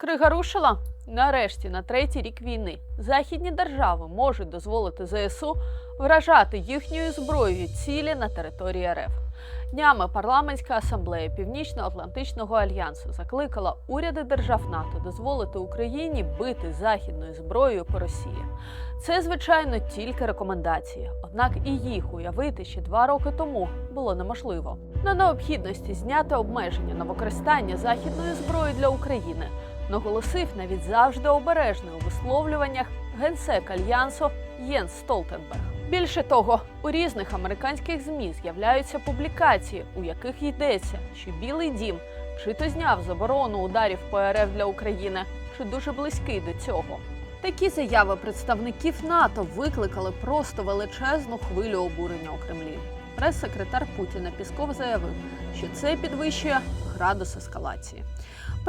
Крига рушила? Нарешті, на третій рік війни, західні держави можуть дозволити ЗСУ вражати їхньою зброєю цілі на території РФ. Днями парламентська асамблея Північно-Атлантичного альянсу закликала уряди держав НАТО дозволити Україні бити західною зброєю по Росії. Це, звичайно, тільки рекомендації, однак і їх уявити ще два роки тому було неможливо. На необхідності зняти обмеження на використання західної зброї для України наголосив навіть завжди обережний у висловлюваннях генсек альянсу Єнс Столтенберг. Більше того, у різних американських змі з'являються публікації, у яких йдеться, що Білий Дім чи то зняв заборону ударів по РФ для України, чи дуже близький до цього. Такі заяви представників НАТО викликали просто величезну хвилю обурення у Кремлі. Прес-секретар Путіна Пісков заявив, що це підвищує градус ескалації.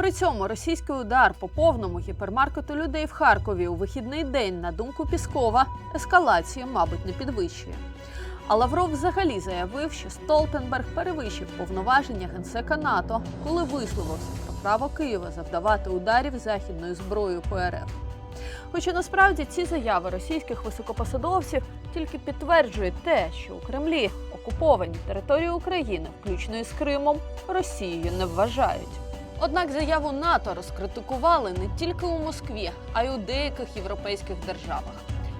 При цьому російський удар по повному гіпермаркету людей в Харкові у вихідний день, на думку Піскова, ескалації, мабуть, не підвищує. А Лавров взагалі заявив, що Столтенберг перевищив повноваження генсека НАТО, коли висловився про право Києва завдавати ударів західною зброєю по РФ. Хоча насправді ці заяви російських високопосадовців тільки підтверджують те, що у Кремлі окуповані території України, включно із Кримом, Росією не вважають. Однак заяву НАТО розкритикували не тільки у Москві, а й у деяких європейських державах.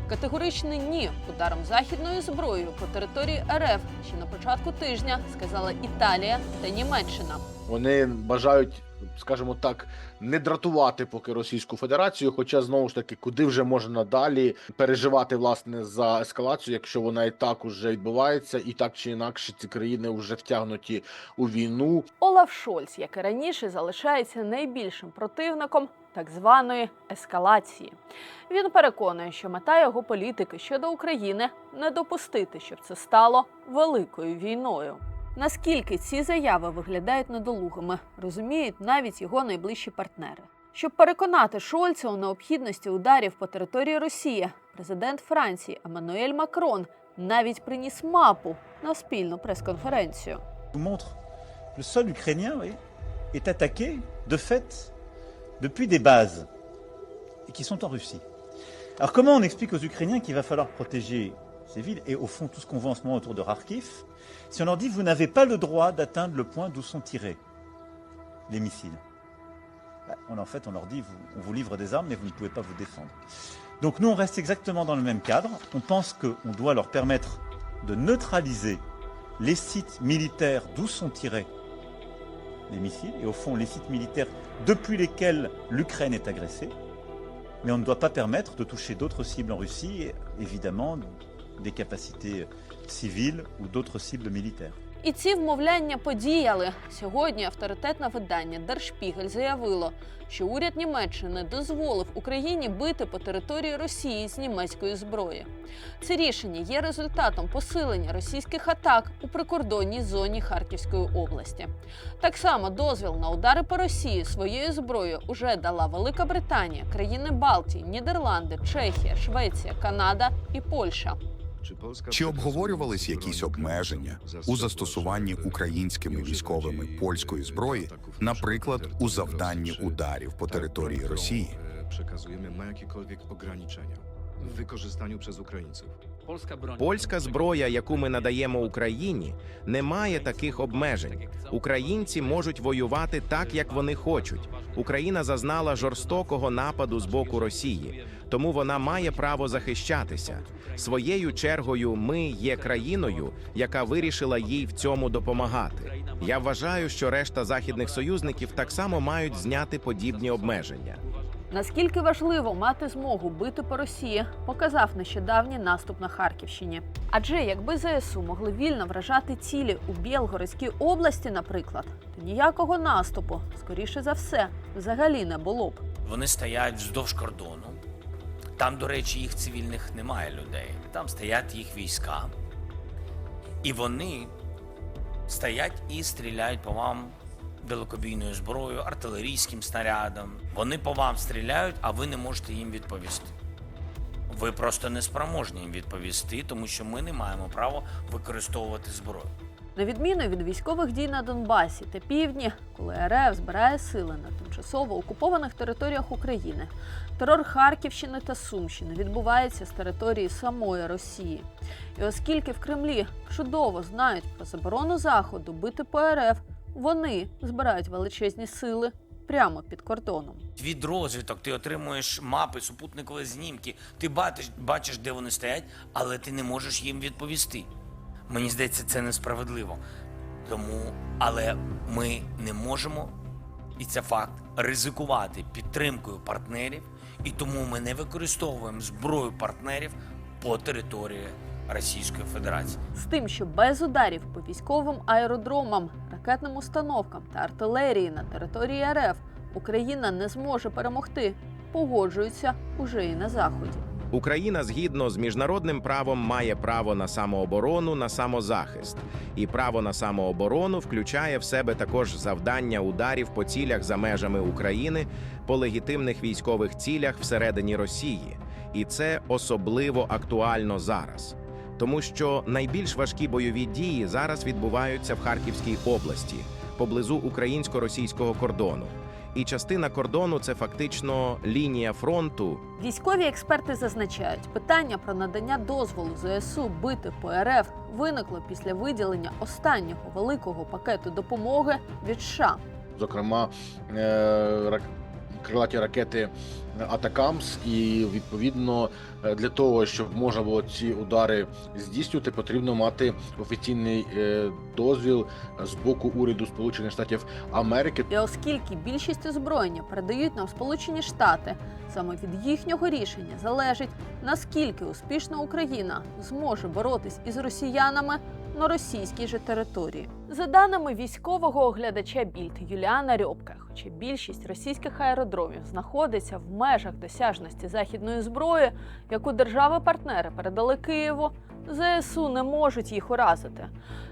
Категоричне ні ударом західною зброєю по території РФ ще на початку тижня сказала Італія та Німеччина. Вони бажають, скажімо так, не дратувати поки Російську Федерацію. Хоча знову ж таки, куди вже можна далі переживати власне за ескалацію, якщо вона і так уже відбувається, і так чи інакше ці країни вже втягнуті у війну. Олаф Шольц, як і раніше, залишається найбільшим противником так званої ескалації. Він переконує, що мета його політики щодо України не допустити, щоб це стало великою війною. Наскільки ці заяви виглядають недолугими, розуміють навіть його найближчі партнери. Щоб переконати Шольца у необхідності ударів по території Росії, президент Франції Еммануель Макрон навіть приніс мапу на спільну прес-конференцію. le sol ukrainien oui, est attaqué de fait depuis des bases qui sont en Russie. Alors comment on explique aux Ukrainiens qu'il va falloir protéger ces villes et au fond tout ce qu'on voit en ce moment autour de Kharkiv si on leur dit vous n'avez pas le droit d'atteindre le point d'où sont tirés les missiles Bah, on, En fait on leur dit on vous livre des armes mais vous ne pouvez pas vous défendre. Donc nous on reste exactement dans le même cadre. On pense qu'on doit leur permettre de neutraliser les sites militaires d'où sont tirés les missiles, et au fond les sites militaires depuis lesquels l'Ukraine est agressée. Mais on ne doit pas permettre de toucher d'autres cibles en Russie, évidemment des capacités civiles ou d'autres cibles militaires. І ці вмовляння подіяли. Сьогодні авторитетне видання Держпігель заявило, що уряд Німеччини дозволив Україні бити по території Росії з німецької зброї. Це рішення є результатом посилення російських атак у прикордонній зоні Харківської області. Так само дозвіл на удари по Росії своєю зброєю уже дала Велика Британія, країни Балтії, Нідерланди, Чехія, Швеція, Канада і Польща. Чи обговорювались якісь обмеження у застосуванні українськими військовими польської зброї, наприклад, у завданні ударів по території Росії? Przekazujemy ma jakiekolwiek ograniczenia w wykorzystaniu przez Ukraińców. Польська зброя, яку ми надаємо Україні, не має таких обмежень. Українці можуть воювати так, як вони хочуть. Україна зазнала жорстокого нападу з боку Росії, тому вона має право захищатися. Своєю чергою, ми є країною, яка вирішила їй в цьому допомагати. Я вважаю, що решта західних союзників так само мають зняти подібні обмеження. Наскільки важливо мати змогу бити по Росії, показав нещодавній наступ на Харківщині. Адже якби ЗСУ могли вільно вражати цілі у Білгородській області, наприклад, то ніякого наступу, скоріше за все, взагалі не було б. Вони стоять вздовж кордону. Там, до речі, їх цивільних немає людей. Там стоять їх війська. І вони стоять і стріляють по вам далекобійною зброєю, артилерійським снарядом. Вони по вам стріляють, а ви не можете їм відповісти. Ви просто не спроможні їм відповісти, тому що ми не маємо права використовувати зброю. На відміну від військових дій на Донбасі та півдні, коли РФ збирає сили на тимчасово окупованих територіях України, терор Харківщини та Сумщини відбувається з території самої Росії. І оскільки в Кремлі чудово знають про заборону заходу бити по РФ, вони збирають величезні сили прямо під кордоном. Від розвиток ти отримуєш мапи, супутникові знімки, ти бачиш, бачиш, де вони стоять, але ти не можеш їм відповісти. Мені здається, це несправедливо. Тому, але ми не можемо, і це факт, ризикувати підтримкою партнерів, і тому ми не використовуємо зброю партнерів по території Російської Федерації. з тим, що без ударів по військовим аеродромам, ракетним установкам та артилерії на території РФ Україна не зможе перемогти. Погоджуються уже і на заході. Україна згідно з міжнародним правом має право на самооборону, на самозахист, і право на самооборону включає в себе також завдання ударів по цілях за межами України, по легітимних військових цілях всередині Росії, і це особливо актуально зараз. Тому що найбільш важкі бойові дії зараз відбуваються в Харківській області, поблизу українсько-російського кордону. І частина кордону це фактично лінія фронту, Військові експерти зазначають, питання про надання дозволу ЗСУ бити по РФ виникло після виділення останнього великого пакету допомоги від США. зокрема е, рак- крилаті ракети Атакамс, і відповідно е, для того, щоб можна було ці удари здійснювати, потрібно мати офіційний е, дозвіл з боку уряду Сполучених Штатів Америки. І оскільки більшість озброєння передають нам Сполучені Штати, саме від їхнього рішення залежить наскільки успішно Україна зможе боротись із росіянами на російській же території. За даними військового оглядача Більд Юліана Рьобка, хоча більшість російських аеродромів знаходиться в межах досяжності західної зброї, яку держави-партнери передали Києву, ЗСУ не можуть їх уразити.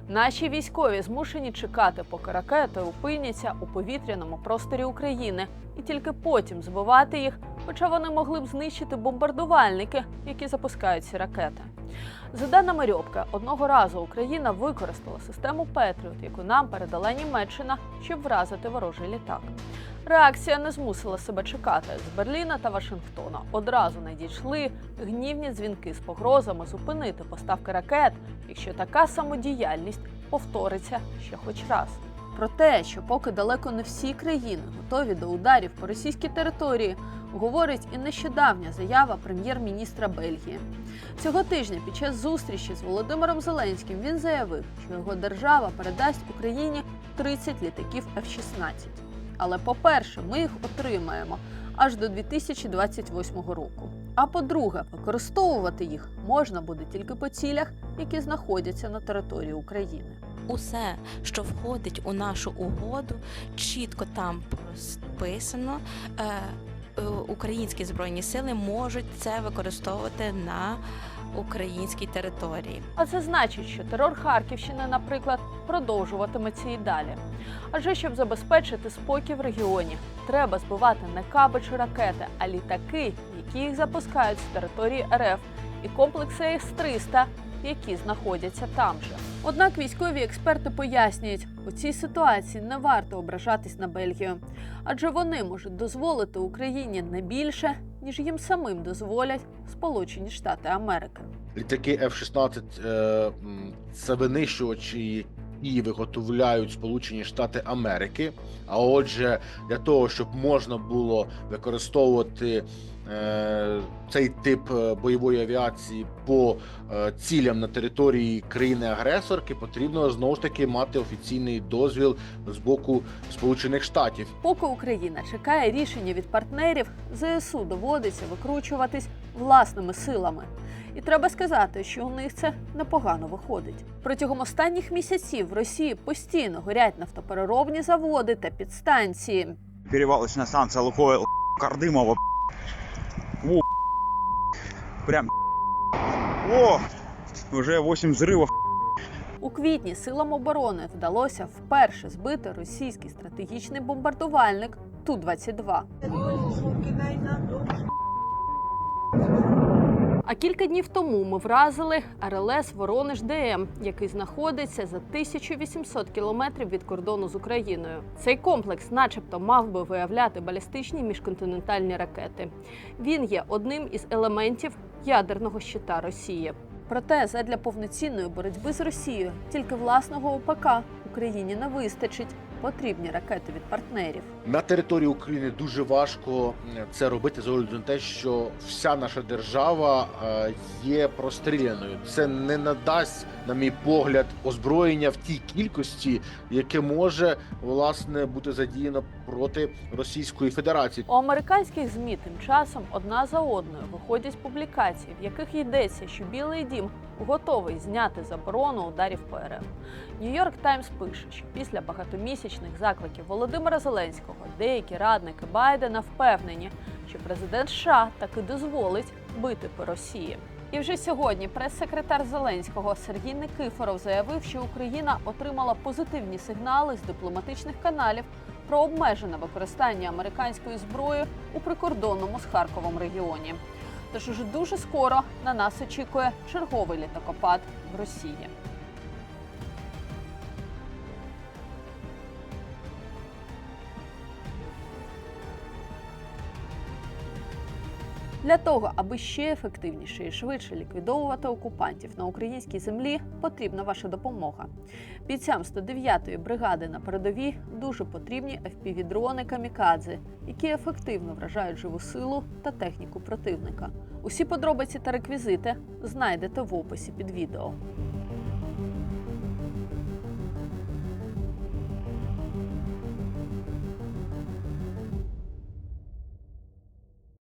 Наші військові змушені чекати, поки ракети опиняться у повітряному просторі України, і тільки потім збивати їх, хоча вони могли б знищити бомбардувальники, які запускають ці ракети. За даними Рьобка, одного разу Україна використала систему Петріот, яку нам передала Німеччина, щоб вразити ворожий літак. Реакція не змусила себе чекати. З Берліна та Вашингтона одразу надійшли гнівні дзвінки з погрозами зупинити поставки ракет, якщо така самодіяльність повториться ще хоч раз. Про те, що поки далеко не всі країни готові до ударів по російській території, говорить і нещодавня заява прем'єр-міністра Бельгії. Цього тижня під час зустрічі з Володимиром Зеленським він заявив, що його держава передасть Україні 30 літаків F-16. Але по-перше, ми їх отримаємо аж до 2028 року. А по-друге, використовувати їх можна буде тільки по цілях, які знаходяться на території України. Усе, що входить у нашу угоду, чітко там розписано. Е, е, Українські збройні сили можуть це використовувати на українській території. А це значить, що терор Харківщини, наприклад, продовжуватиметься і далі. Адже щоб забезпечити спокій в регіоні, треба збивати не каби чи ракети, а літаки, які їх запускають з території РФ, і комплекси С-300, які знаходяться там же. Однак військові експерти пояснюють, у цій ситуації не варто ображатись на Бельгію, адже вони можуть дозволити Україні не більше, ніж їм самим дозволять Сполучені Штати Америки. Літаки F-16 е, це винищувачі, які виготовляють Сполучені Штати Америки. А отже, для того, щоб можна було використовувати цей тип е, бойової авіації по е, цілям на території країни-агресорки, потрібно знову ж таки мати офіційний дозвіл з боку Сполучених Штатів. Поки Україна чекає рішення від партнерів, ЗСУ доводиться викручуватись власними силами. І треба сказати, що у них це непогано виходить. Протягом останніх місяців в Росії постійно горять нафтопереробні заводи та підстанції. перевалочная станция Лукойл Кардымова. Прям. О, уже 8 взрывов. У квітні силам оборони вдалося вперше збити російський стратегічний бомбардувальник Ту-22. А кілька днів тому ми вразили РЛС Воронеж ДМ, який знаходиться за 1800 кілометрів від кордону з Україною. Цей комплекс, начебто, мав би виявляти балістичні міжконтинентальні ракети. Він є одним із елементів ядерного щита Росії. Проте, задля повноцінної боротьби з Росією, тільки власного ОПК Україні не вистачить. Потрібні ракети від партнерів. На території України дуже важко е, це робити з огляду на те, що вся наша держава е, є простріляною. Це не надасть, на мій погляд, озброєння в тій кількості, яке може власне бути задіяно проти Російської Федерації. У американських змі тим часом одна за одною виходять публікації, в яких йдеться, що Білий Дім готовий зняти заборону ударів по РФ. Нью-Йорк Таймс пише, що після багатомісячних закликів Володимира Зеленського деякі радники Байдена впевнені, що президент США таки дозволить бити по Росії. І вже сьогодні прес-секретар Зеленського Сергій Никифоров заявив, що Україна отримала позитивні сигнали з дипломатичних каналів про обмежене використання американської зброї у прикордонному з Харковом регіоні. Тож уже дуже скоро на нас очікує черговий літакопад в Росії. Для того, аби ще ефективніше і швидше ліквідовувати окупантів на українській землі, потрібна ваша допомога. Бійцям 109-ї бригади на передовій дуже потрібні FPV-дрони камікадзе, які ефективно вражають живу силу та техніку противника. Усі подробиці та реквізити знайдете в описі під відео.